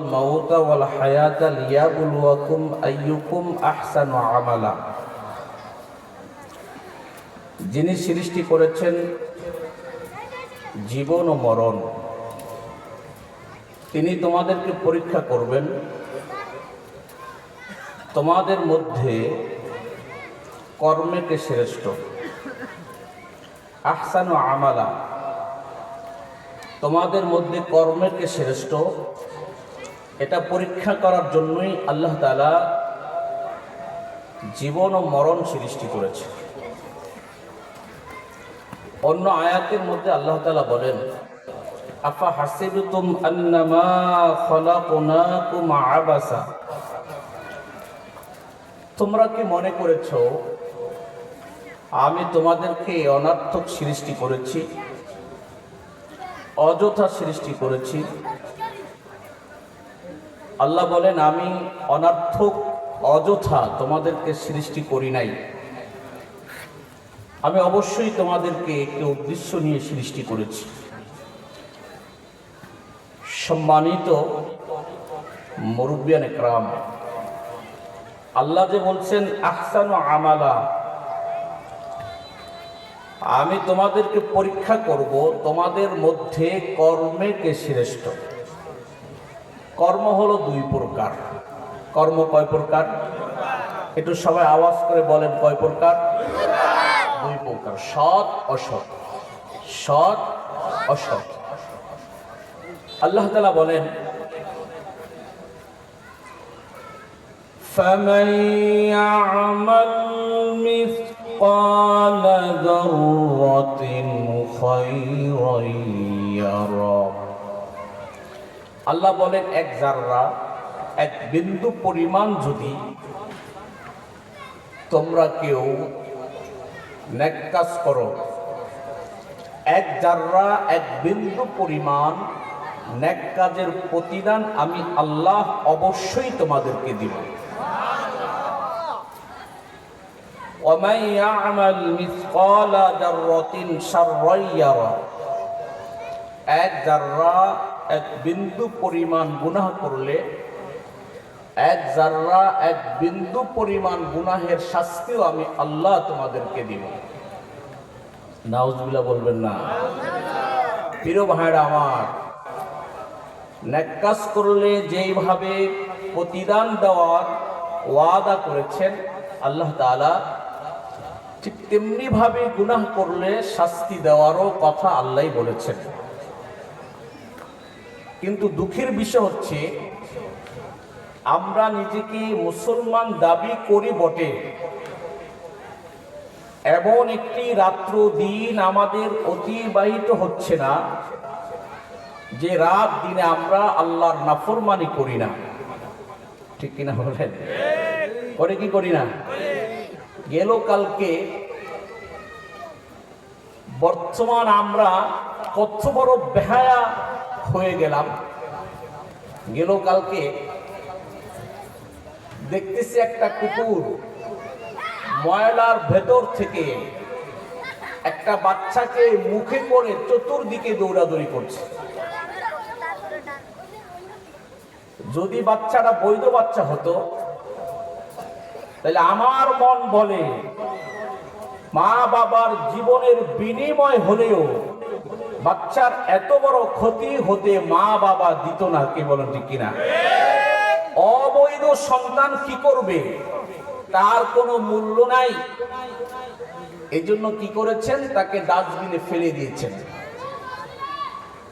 الموت والحياة ليبلوكم أيكم أحسن عملا যিনি সৃষ্টি করেছেন জীবন ও মরণ তিনি তোমাদেরকে পরীক্ষা করবেন তোমাদের মধ্যে কর্মেকে শ্রেষ্ঠ আহসান ও আমালা তোমাদের মধ্যে কর্মেকে শ্রেষ্ঠ এটা পরীক্ষা করার জন্যই আল্লাহ তালা জীবন ও মরণ সৃষ্টি করেছে। অন্য আয়াতের মধ্যে আল্লাহ তালা বলেন, আফা হাসিবতুম আন্নামা খলাকুনাকুম আবাসা? তোমরা কি মনে করেছ, আমি তোমাদেরকে অনার্থক সৃষ্টি করেছি, অযথা সৃষ্টি করেছি আল্লাহ বলেন, আমি অনার্থক, অযথা তোমাদেরকে সৃষ্টি করি নাই। আমি অবশ্যই তোমাদেরকে একটি উদ্দেশ্য নিয়ে সৃষ্টি করেছি। সম্মানিত মরুবিয়ান একরাম, আল্লাহ যে বলছেন, আহসান আমালা, আমি তোমাদেরকে পরীক্ষা করব তোমাদের মধ্যে কর্মে কে শ্রেষ্ঠ। কর্ম হলো দুই প্রকার কর্ম কয় প্রকার একটু সবাই আওয়াজ করে বলেন কয় প্রকার দুই প্রকার সৎ অসৎ সৎ অসৎ আল্লাহ তালা বলেন فمن يعمل مثقال ذرة خيرا يره আল্লাহ বলেন, এক জাররা এক বিন্দু পরিমাণ যদি তোমরা কেউ ন্যাক কাজ করো, এক জাররা এক বিন্দু পরিমাণ ন্যাক কাজের প্রতিদান আমি আল্লাহ অবশ্যই তোমাদেরকে দিব। এক জাররা এক বিন্দু পরিমাণ গুনাহ করলে, এক জাররা এক বিন্দু পরিমাণ গুনাহের শাস্তিও আমি আল্লাহ তোমাদেরকে দিব। নাউজবিল্লাহ বলবেন না। প্রিয় ভাইরা আমার নেকাজ করলে যেইভাবে প্রতিদান দেওয়ার ওয়াদা করেছেন, আল্লাহ তাআলা ঠিক তেমনি ভাবে গুনাহ করলে শাস্তি দেওয়ারও কথা আল্লাহ বলেছেন। কিন্তু দুঃখের বিষয় হচ্ছে, আমরা নিজেকে মুসলমান দাবি করি বটে। এমন একটি রাত্র দিন আমাদের অতিবাহিত হচ্ছে না, যে রাত দিনে আমরা আল্লাহর নাফরমানি করি না। ঠিক কিনা বলেন? করে কি করি না? গেল কালকে বর্তমান আমরা কত বড় বেহায়া হয়ে গেলাম। গেল কালকে। দেখতেছি একটা কুকুর ময়লার ভেতর থেকে একটা বাচ্চাকে মুখে করে চতুর্দিকে দৌড়াদৌড়ি করছে। যদি বাচ্চাটা বৈধ বাচ্চা হতো, তাহলে আমার মন বলে মা বাবার জীবনের বিনিময় হলেও বাচ্চার এত বড় ক্ষতি হতে মা বাবা দিত না কে বলেন ঠিক কিনা অবৈধ সন্তান কি করবে তার কোনো মূল্য নাই এই জন্য কি করেছেন তাকে ডাস্টবিনে ফেলে দিয়েছেন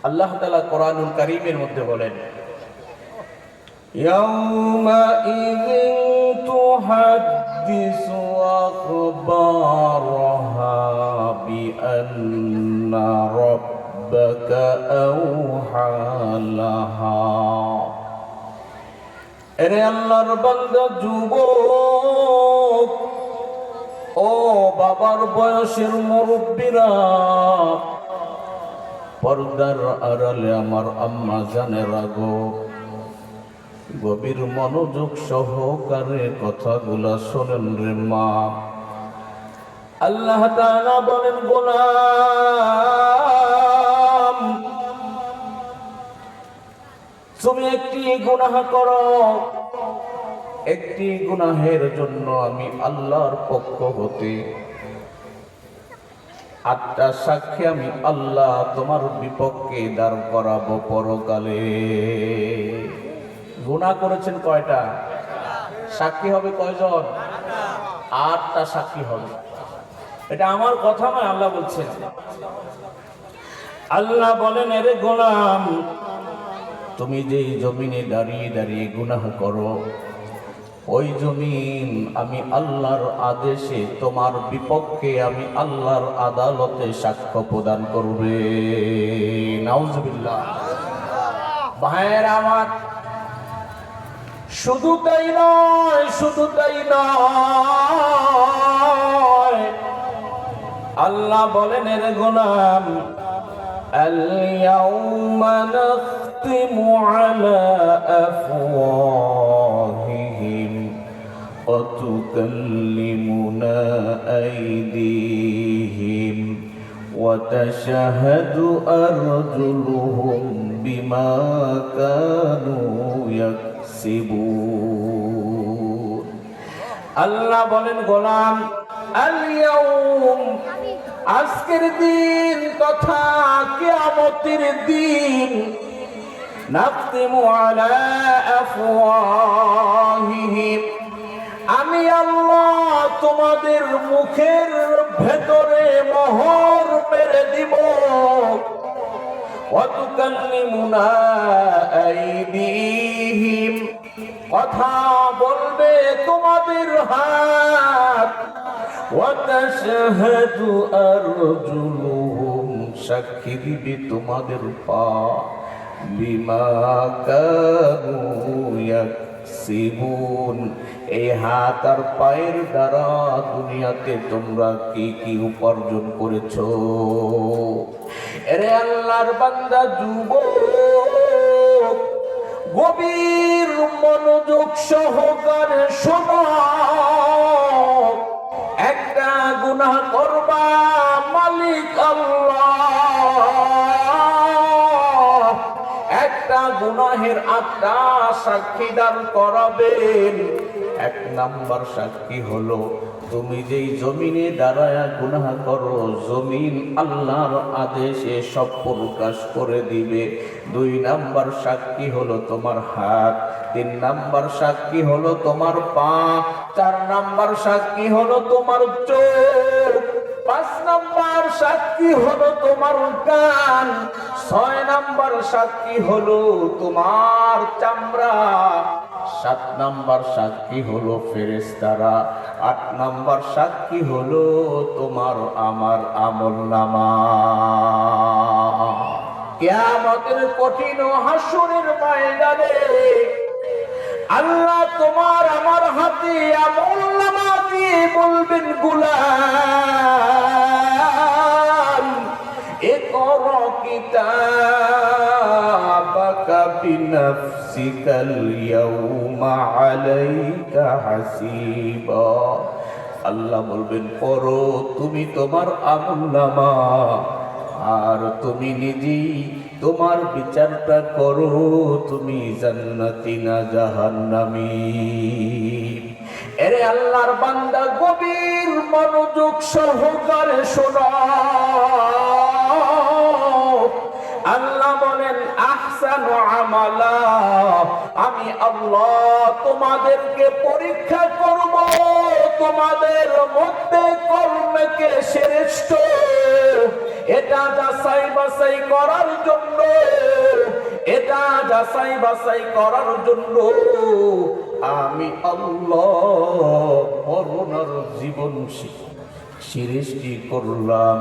আল্লাহ তালা কোরআনুল করিমের মধ্যে বলেন يومئذ تحدث أخبارها بأن ربك أوحى لها এরে আল্লাহর বান্দা যুবক ও বাবার বয়সের মুরব্বীরা পর্দার আড়ালে আমার আম্মা জানে রাগো গভীর মনোযোগ সহকারে কথাগুলা শোনেন রে মা আল্লাহ তাআলা বলেন গোলাম তুমি একটি গুনাহ করো। একটি গুনাহের জন্য আমি আল্লাহর পক্ষ হতে আটটা সাক্ষী আমি আল্লাহ তোমার বিপক্ষে দাঁড় করাবো পরকালে। গুনাহ করেছেন কয়টা? সাক্ষী হবে কয়জন? আটটা সাক্ষী হবে। এটা আমার কথা নয়, আল্লাহ বলছেন। আল্লাহ বলেন, এরে গোলাম তুমি যেই জমিনে দাঁড়িয়ে দাঁড়িয়ে গুনাহ করো, ওই জমিন আমি আল্লাহর আদেশে, তোমার বিপক্ষে আমি আল্লাহর আদালতে সাক্ষ্য প্রদান করবে। নাউজুবিল্লাহ। ভাইয়ের আমার, শুধু তাই নয়, শুধু তাই নয়, আল্লাহ বলেন, এর গোলাম اليوم نختم على أفواههم وتكلمنا أيديهم وتشهد أرجلهم بما كانوا يكسبون আল্লাহ বলেন গোলাম আলিয়াউম আজকের দিন তথা কেমতির দিন আমি আল্লাহ তোমাদের মুখের ভেতরে মোহর মেরে দিব। কথা বলবে তোমাদের হাত। ওয়াতাশহাদু আরজুলুহুম সাক্ষী দিবে তোমাদের পা বিমা কানু ইয়াকসিবুন এই হাত আর পায়ের দ্বারা দুনিয়াতে তোমরা কি কি উপার্জন করেছ? এরে আল্লাহর বান্দা, যুবক, গভীর মনোযোগ সহকারে সময় একটা গুনাহ করবা মালিক একটা গুনাহের আত্মা সাক্ষীদান করাবেন। এক নাম্বার সাক্ষী হলো, তুমি যেই জমিনে দাঁড়ায়া গুনাহ করো, জমিন আল্লাহর আদেশে সব প্রকাশ করে দিবে। দুই নাম্বার সাক্ষী হলো তোমার হাত, তিন নাম্বার সাক্ষী হলো তোমার পা, চার নাম্বার সাক্ষী হলো তোমার চোখ, পাঁচ নাম্বার সাক্ষী হলো তোমার কান, ছয় নাম্বার সাক্ষী হলো তোমার চামড়া। সাত নাম্বার সাক্ষী হলো ফেরেস্তারা আট নাম্বার সাক্ষী হলো তোমার আমার আমল নামা। কেয়ামতের কঠিন হাসুরের ময়দানে আল্লাহ তোমার আমার হাতে আমল নামা দিয়ে বলবেন, গুলাম, এ কর কিতাবাকা বিনফসিকাল ইয়াউমা আলাইকা হাসিবা আল্লাহ বলবেন, পড়ো, তুমি তোমার আমল নামা, আর তুমি নিজেই তোমার বিচারটা করো, তুমি জান্নাতি না জাহান্নামি। এরে আল্লাহর বান্দা, গভীর মনোযোগ সহকারে শোনা। আমি আল্লাহ তোমাদেরকে পরীক্ষা করব। তোমাদের মধ্যে কর্মকে শ্রেষ্ঠ? এটা যাচাই বাছাই করার জন্য, এটা যাচাই বাছাই করার জন্য আমি আল্লাহ মরণার জীবন সৃষ্টি করলাম।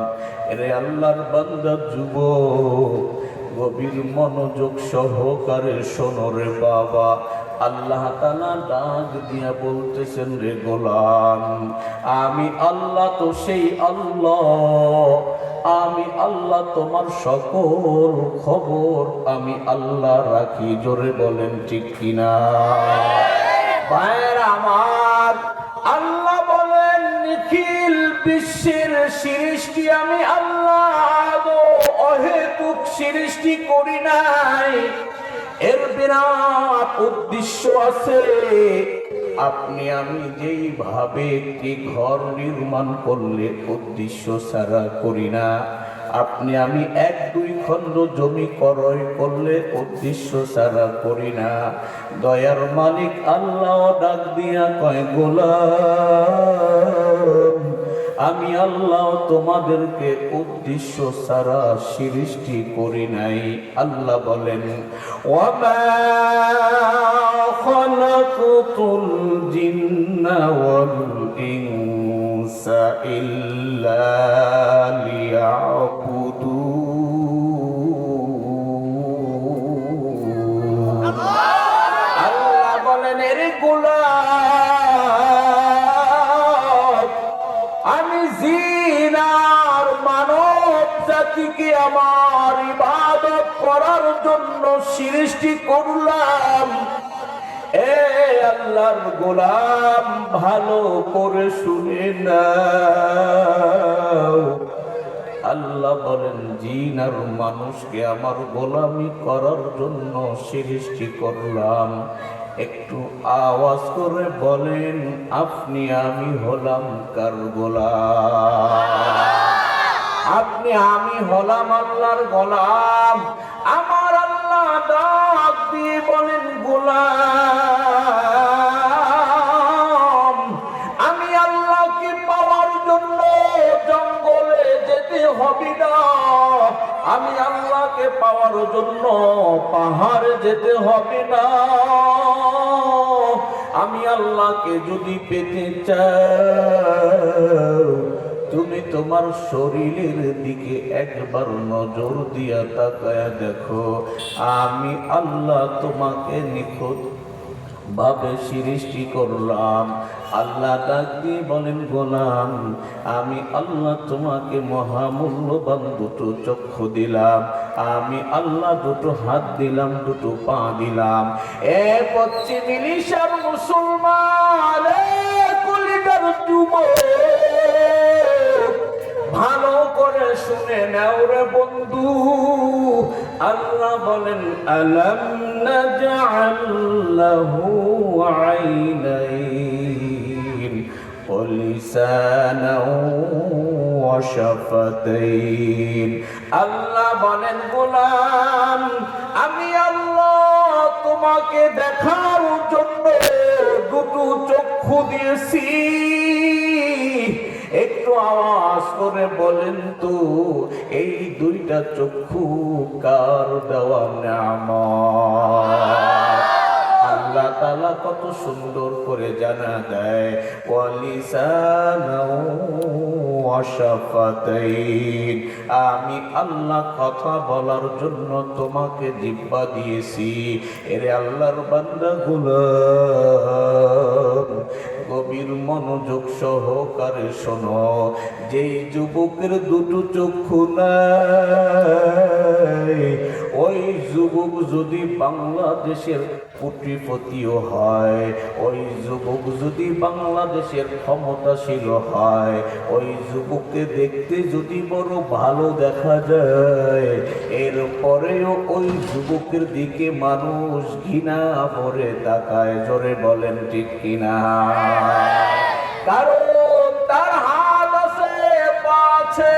রে আল্লাহর বান্দা যুব গভীর মনোযোগ সহকারে শোনরে বাবা। আল্লাহ তালা ডাক দিয়া বলতেছেন, রে গোলাম, আমি আল্লাহ তো সেই আল্লাহ। আমি আল্লাহ তোমার সকল খবর আমি আল্লাহ রাখি। জোরে বলেন, ঠিক কিনা? ভাইয়ের আমার, আল্লাহ বলেন, নিখিল বিশ্বের সৃষ্টি আমি আল্লাহ সৃষ্টি করি নাই। এর বিরাট উদ্দেশ্য আছে। আপনি, আমি যেইভাবে একটি ঘর নির্মাণ করলে উদ্দেশ্য ছাড়া করি না। আপনি, আমি এক দুই খণ্ড জমি ক্রয় করলে উদ্দেশ্য ছাড়া করি না। দয়ার মালিক আল্লাহ ডাক দিয়া কয়, গোলাম আমি আল্লাহ তোমাদেরকে উদ্দেশ্য ছাড়া সৃষ্টি করি নাই। আল্লাহ বলেন ইল্লা আল্লাহ বলেন, এর গোলাম করার জন্য সৃষ্টি করলাম। এ আল্লাহর গোলাম, ভালো করে শুনে না আল্লাহ বলেন, জিন আর মানুষকে আমার গোলামি করার জন্য সৃষ্টি করলাম। একটু আওয়াজ করে বলেন, আপনি আমি হলাম কার গোলাম? আপনি, আমি হলাম আল্লাহর গোলাম। আমার আল্লাহ ডাক দিয়ে বলেন, গোলাম, আমি আল্লাহকে পাওয়ার জন্য জঙ্গলে যেতে হবে না। আমি আল্লাহকে পাওয়ার জন্য পাহাড়ে যেতে হবে না। আমি আল্লাহকে যদি পেতে তুমি তোমার শরীরের দিকে একবার নজর দিয়া তাকায় দেখো, আমি আল্লাহ তোমাকে নিখুঁত ভাবে সৃষ্টি করলাম। আল্লাহ ডাক দিয়ে বলেন, গোলাম, আমি আল্লাহ তোমাকে মহামূল্যবান দুটো চক্ষু দিলাম। আমি আল্লাহ দুটো হাত দিলাম, দুটো পা দিলাম। এ পশ্চিম মুসলমান যুবক ভালো করে শুনে নাও রে বন্ধু। আল্লাহ বলেন, আলম নাজআল্লাহু আইনাইন, ওলিসানাও ওয়াশাফাতাইন। আল্লাহ বলেন, গোলাম, আমি আল্লাহ তোমাকে দেখার জন্য দুটো চক্ষু দিয়েছি। একটু আওয়াজ করে বলেন তো, এই দুইটা চক্ষু কার দেওয়া নামাজ আল্লাহ তালা কত সুন্দর করে জানা দেয়। আমি আল্লাহ কথা বলার জন্য তোমাকে জিব্বা দিয়েছি। এরে আল্লাহর বান্দা মনোযোগ সহকারে শোনো, যেই যুবকের দুটো চক্ষু নাই, ওই যুবক যদি বাংলাদেশের কোটিপতিও হয়, ওই যুবক যদি বাংলাদেশের ক্ষমতাশীল হয়, ওই যুবককে দেখতে যদি বড় ভালো দেখা যায়, এরপরেও ওই যুবকের দিকে মানুষ ঘৃণা ভরে তাকায়, জোরে বলেন ঠিক কিনা? কারণ তার হাত আছে আছে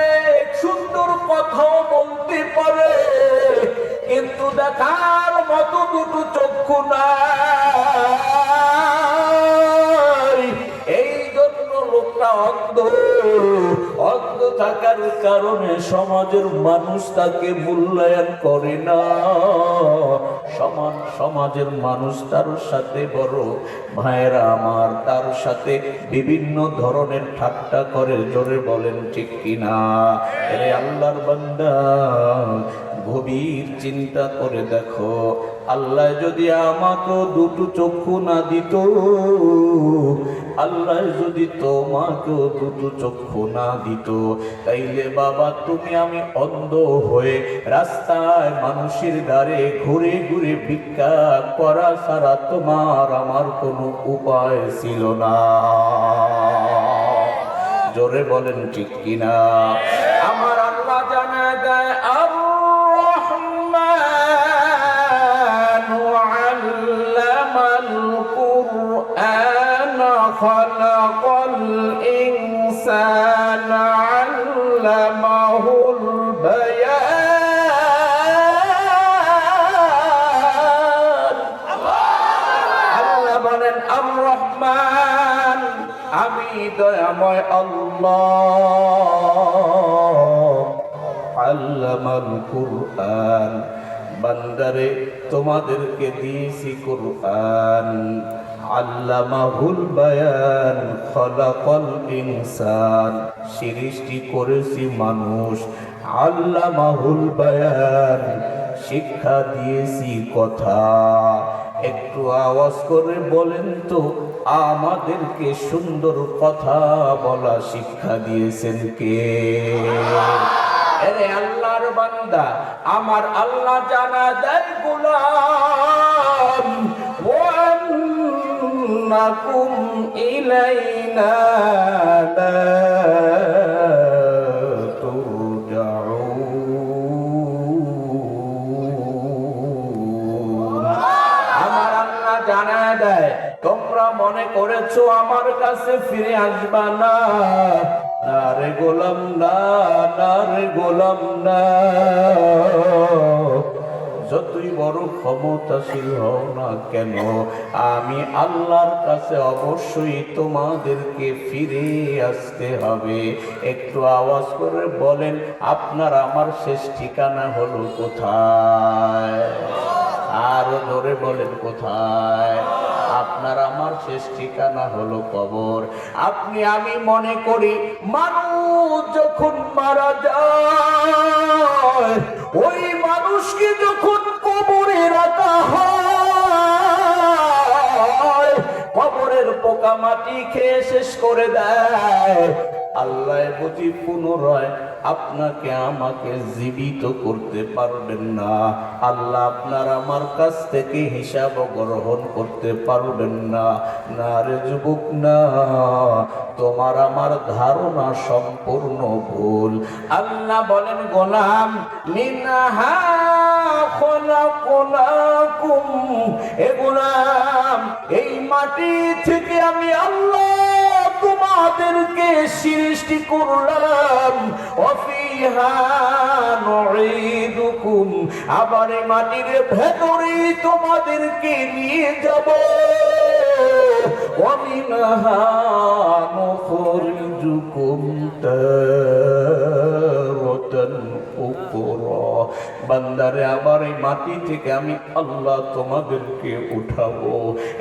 সুন্দর কথাও বলতে পারে। কিন্তু দেখার মতো দুটো চক্ষু নাই। এই জন্য লোকটা অন্ধ। অন্ধ থাকার কারণে সমাজের মানুষ তাকে মূল্যায়ন করে না। সমান সমাজের মানুষ তার সাথে বড়। ভাইয়েরা আমার তার সাথে বিভিন্ন ধরনের ঠাট্টা করে, জোরে বলেন ঠিক কিনা? আল্লাহর বান্দা গভীর চিন্তা করে দেখো। আল্লাহ যদি আমাকে দুটো চক্ষু না দিত, আল্লাহ যদি তোমাকে দুটো চক্ষু না দিত, তাইলে বাবা তুমি আমি অন্ধ হয়ে রাস্তায় মানুষের দ্বারে ঘুরে ঘুরে ভিক্ষা করা ছাড়া তোমার আমার কোনো উপায় ছিল না। জোরে বলেন ঠিক কিনা? خلق الإنسان علمه البيان আল্লাহ বলেন আম রহমান আমি দয়াময় আল্লাহ আল্লামাল কুরআন বান্দারে তোমাদেরকে দিয়েছি কুরআন আল্লামাহুল বায়ান, খলাকল ইনসান। সৃষ্টি করেছি মানুষ, আল্লামাহুল বায়ান। শিক্ষা দিয়েছি কথা। একটু আওয়াজ করে বলেন তো, আমাদেরকে সুন্দর কথা বলা শিক্ষা দিয়েছেন কে? আল্লাহর বান্দা, আমার আল্লাহ জানা দেয় গুলাম আল্লাহ জানা দেয়, তোমরা মনে করেছ আমার কাছে ফিরে আসবা না। না রে গোলাম না না রে গোলাম না। বড় ক্ষমতাশীল হও না কেন? আমি আল্লাহর কাছে অবশ্যই তোমাদেরকে ফিরে আসতে হবে। একটু আওয়াজ করে বলেন, আপনার আমার শেষ ঠিকানা হলো কোথায়? আরও ধরে বলেন, কোথায়? আপনার আমার শেষ ঠিকানা হলো কবর। আপনি, আমি মনে করি, মানুষ যখন মারা যায়, ওই মানুষকে যখন পোকা মাটি খেয়ে শেষ করে দেয়। আল্লাহ বুঝি পুনরায় আপনাকে, আমাকে জীবিত করতে পারবেন না। আল্লাহ আপনার আমার কাছ থেকে হিসাব গ্রহণ করতে পারবেন না। না রে যুবক, না। তোমার আমার ধারণা সম্পূর্ণ ভুল। আল্লাহ বলেন, গোলাম মিনাহা খলাকুম এ গোলাম এই মাটি থেকে আমি আল্লাহ তোমাদেরকে সৃষ্টি করলাম অফিহা নুঈদুকুম আবার এই মাটির ভেতরে তোমাদেরকে নিয়ে যাব ومنها نخرجكم تارة أخرى বান্দারে আবার এই মাটি থেকে আমি আল্লাহ তোমাদেরকে উঠাবো।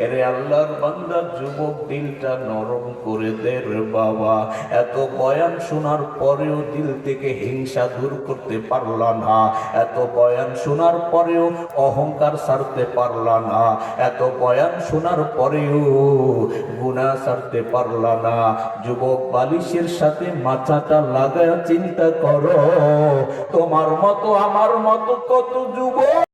এরে আল্লাহর বান্দার যুবক দিলটা নরম করে দে বাবা। এত বয়ান শোনার পরেও দিল থেকে হিংসা দূর করতে পারলা না। এত বয়ান শোনার পরেও অহংকার সারতে পারলা না। এত বয়ান শোনার পরেও গুণা সারতে পারলা না। যুবক বালিশের সাথে মাথাটা লাগায় চিন্তা করো তোমার মতো আমার মতো কত যুবক?